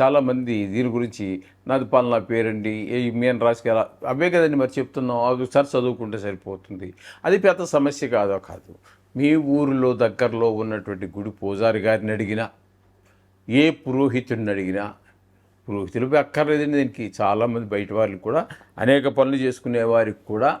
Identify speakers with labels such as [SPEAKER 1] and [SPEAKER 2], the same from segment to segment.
[SPEAKER 1] చాలామంది దీని గురించి నాది పాలన పేరండి ఏ మేన్ రాశికి ఎలా అవే కదండి మరి చెప్తున్నాం అవి ఒకసారి చదువుకుంటే సరిపోతుంది. అది పెద్ద సమస్య కాదో కాదు. మీ ఊరిలో దగ్గరలో ఉన్నటువంటి గుడి పూజారి గారిని అడిగినా ఏ పురోహితుడిని అడిగినా పురోహితులు అక్కర్లేదండి దీనికి. చాలామంది బయట వాళ్ళకి కూడా అనేక పనులు చేసుకునే వారికి కూడా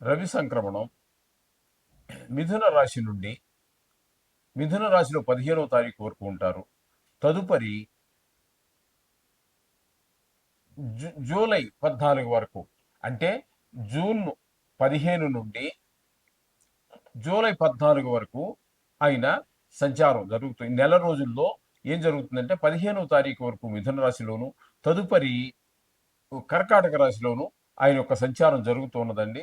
[SPEAKER 1] రవి సంక్రమణం మిథున రాశి నుండి మిథున రాశిలో పదిహేనవ తారీఖు వరకు ఉంటారు. తదుపరి జూలై పద్నాలుగు వరకు అంటే జూన్ పదిహేను నుండి జూలై పద్నాలుగు వరకు ఆయన సంచారం జరుగుతుంది నెల రోజుల్లో ఏం జరుగుతుందంటే పదిహేనవ తారీఖు వరకు మిథున రాశిలోను తదుపరి కర్కాటక రాశిలోను ఆయన యొక్క సంచారం జరుగుతూ ఉన్నదండి.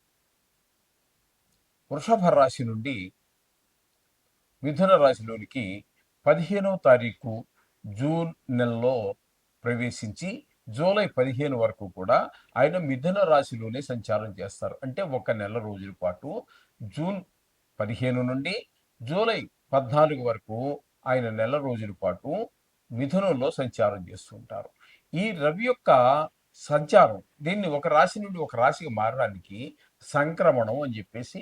[SPEAKER 1] వృషభ రాశి నుండి మిథున రాశిలోనికి పదిహేనవ తారీఖు జూన్ నెలలో ప్రవేశించి జూలై పదిహేను వరకు కూడా ఆయన మిథున రాశిలోనే సంచారం చేస్తారు. అంటే ఒక నెల రోజుల పాటు జూన్ పదిహేను నుండి జూలై పద్నాలుగు వరకు ఆయన నెల రోజుల పాటు మిథునంలో సంచారం చేస్తుంటారు ఈ రవి యొక్క సంచారం దీన్ని ఒక రాశి నుండి ఒక రాశికి మారడానికి సంక్రమణం అని చెప్పేసి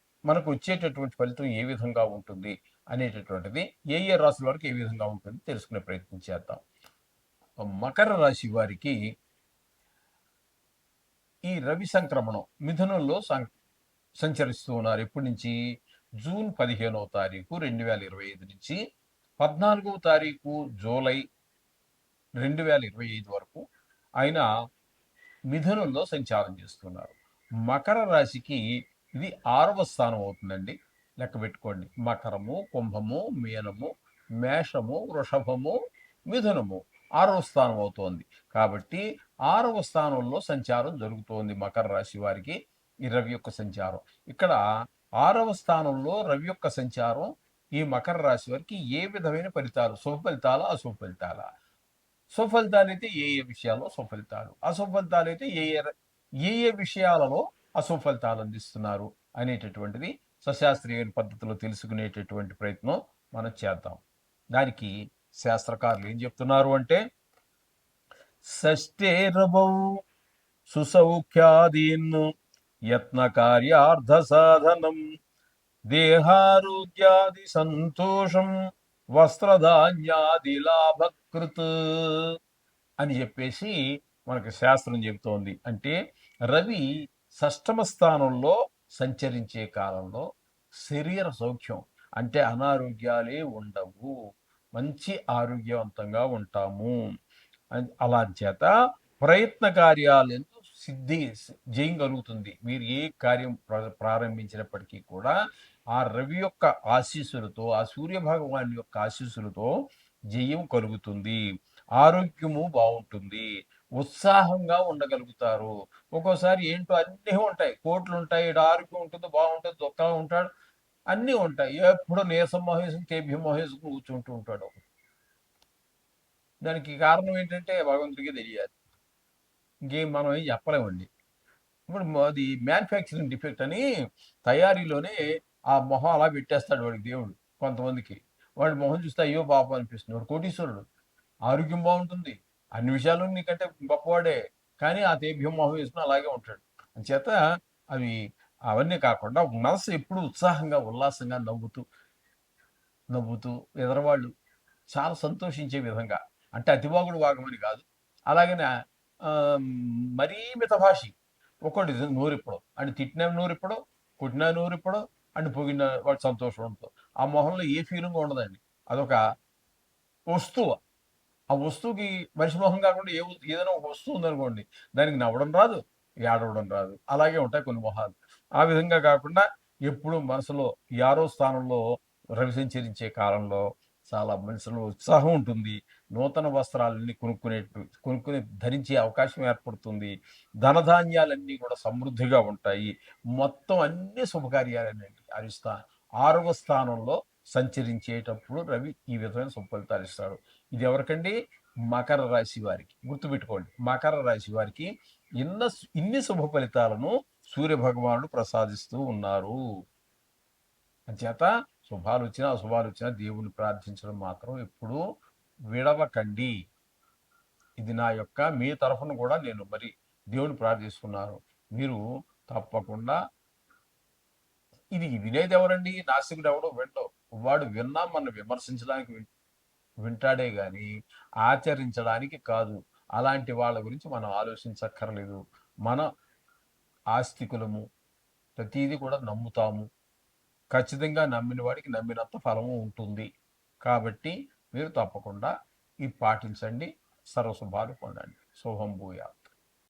[SPEAKER 1] మనకు వచ్చేటటువంటి ఫలితం ఏ విధంగా ఉంటుంది అనేటటువంటిది ఏ ఏ రాశుల వారికి ఏ విధంగా ఉంటుంది తెలుసుకునే ప్రయత్నం చేద్దాం. మకర రాశి వారికి ఈ రవి సంక్రమణం మిథునంలో సం సంచరిస్తూ ఉన్నారు. ఎప్పటి నుంచి? జూన్ పదిహేనవ తారీఖు రెండు వేల ఇరవై ఐదు నుంచి. పద్నాలుగవ తారీఖు జూలై రెండు వేల ఇరవై ఐదు వరకు ఆయన మిథునంలో సంచారం చేస్తున్నారు. మకర రాశికి ఇది ఆరవ స్థానం అవుతుందండి. లెక్క పెట్టుకోండి. మకరము కుంభము మీనము మేషము వృషభము మిథునము ఆరవ స్థానం అవుతోంది. కాబట్టి ఆరవ స్థానంలో సంచారం జరుగుతోంది మకర రాశి వారికి ఈ రవి యొక్క సంచారం. ఇక్కడ ఆరవ స్థానంలో రవి యొక్క సంచారం ఈ మకర రాశి వారికి ఏ విధమైన ఫలితాలు? శుభ ఫలితాలు అశుభ ఫలితాలా? సుఫలితాలు అయితే ఏ ఏ విషయాల్లో సుఫలితాలు అసుఫలితాలు అయితే ఏ ఏ ఏ ఏ విషయాలలో అసుఫలితాలు అందిస్తున్నారు అనేటటువంటిది సశాస్త్రీయ పద్ధతిలో తెలుసుకునేటటువంటి ప్రయత్నం మనం చేద్దాం. దానికి శాస్త్రకారులు ఏం చెప్తున్నారు అంటే షష్టేరభౌ సుసౌఖ్యాదీన్ యత్న కార్యార్థ సాధనం దేహారోగ్యాది సంతోషం వస్త్రధాన్యాది లాభకృత్ అని చెప్పేసి మనకు శాస్త్రం చెబుతోంది. అంటే రవి షష్టమ స్థానంలో సంచరించే కాలంలో శరీర సౌఖ్యం అంటే అనారోగ్యాలే ఉండవు. మంచి ఆరోగ్యవంతంగా ఉంటాము. అలా చేత ప్రయత్న కార్యాలను సిద్ధి జయం కలుగుతుంది. మీరు ఏ కార్యం ప్ర- ప్రారంభించినప్పటికీ కూడా ఆ రవి యొక్క ఆశీస్సులతో ఆ సూర్య భగవాన్ యొక్క ఆశీస్సులతో జయం కలుగుతుంది. ఆరోగ్యము బాగుంటుంది. ఉత్సాహంగా ఉండగలుగుతారు. ఒక్కోసారి ఏంటో అన్నీ ఉంటాయి. కోట్లు ఉంటాయి ఆరోగ్యం ఉంటుంది బాగుంటుంది దుఃఖంగా ఉంటాడు అన్నీ ఉంటాయి. ఎప్పుడు నీరసం మహేశం కేభ్యం మహేశం కూర్చుంటూ ఉంటాడు దానికి కారణం ఏంటంటే భగవంతుడికి తెలియాలి. ఇంకేం మనం ఏం చెప్పలేమండి ఇప్పుడు అది మ్యానుఫ్యాక్చరింగ్ డిఫెక్ట్ అని తయారీలోనే ఆ మొహం అలా పెట్టేస్తాడు వాడికి దేవుడు కొంతమందికి. వాడి మొహం చూస్తే అయ్యో పాపం అనిపిస్తుంది. వాడు కోటీశ్వరుడు. ఆరోగ్యం బాగుంటుంది. అన్ని విషయాలు నీకంటే గొప్పవాడే. కానీ ఆ తేభ్యం మొహం వేసుకుని అలాగే ఉంటాడు. అంచేత అవి అవన్నీ కాకుండా మనసు ఎప్పుడు ఉత్సాహంగా ఉల్లాసంగా నవ్వుతూ నవ్వుతూ ఎదరవాళ్ళు చాలా సంతోషించే విధంగా. అంటే అతివాగుడు వాగమని కాదు. అలాగనే మరీ మితభాషి. ఒక్కటి నోరిప్పడం అని తిట్టినా నోరిప్పడం కొట్టినా నోరిప్పడం అని పొగిన వాడు సంతోషం ఉంటుంది ఆ మొహంలో ఏ ఫీలింగ్ ఉండదండి. అదొక వస్తువు. ఆ వస్తువుకి మనిషి మొహం కాకుండా ఏ ఏదైనా ఒక వస్తువు ఉందనుకోండి దానికి నవ్వడం రాదు ఏడవడం రాదు. అలాగే ఉంటాయి కొన్ని మొహాలు. ఆ విధంగా కాకుండా ఎప్పుడు మనసులో యారో స్థానంలో రవి సంచరించే కాలంలో చాలా మనసులో ఉత్సాహం ఉంటుంది. నూతన వస్త్రాలన్నీ కొనుక్కునే కొనుక్కుని ధరించే అవకాశం ఏర్పడుతుంది. ధనధాన్యాలన్నీ కూడా సమృద్ధిగా ఉంటాయి. మొత్తం అన్ని శుభకార్యాలన్నీ హరిస్తా ఆరవ స్థానంలో సంచరించేటప్పుడు రవి ఈ విధమైన శుభ ఫలితాలు ఇస్తాడు. ఇది ఎవరికండి? మకర రాశి వారికి. గుర్తుపెట్టుకోండి. మకర రాశి వారికి ఇన్న ఇన్ని శుభ ఫలితాలను సూర్య భగవానుడు ప్రసాదిస్తూ ఉన్నారు. అంచేత శుభాలు వచ్చినా అశుభాలు వచ్చినా దేవుని ప్రార్థించడం మాత్రం ఎప్పుడూ విడవకండి. ఇది నా యొక్క మీ తరఫున కూడా నేను మరి దేవుని ప్రార్థిస్తున్నాను. మీరు తప్పకుండా ఇది వినేది ఎవరండి? నాస్తికుడు ఎవడో వెళ్ళో వాడు విన్నా మన విమర్శించడానికి వింటాడే గాని ఆచరించడానికి కాదు. అలాంటి వాళ్ళ గురించి మనం ఆలోచించక్కర్లేదు. మన ఆస్తికులము ప్రతిదీ కూడా నమ్ముతాము. ఖచ్చితంగా నమ్మిన వాడికి నమ్మినంత ఫలము ఉంటుంది. కాబట్టి మీరు తప్పకుండా ఇది పాటించండి. సర్వశుభాలు పొందండి. శుభం భూయాలు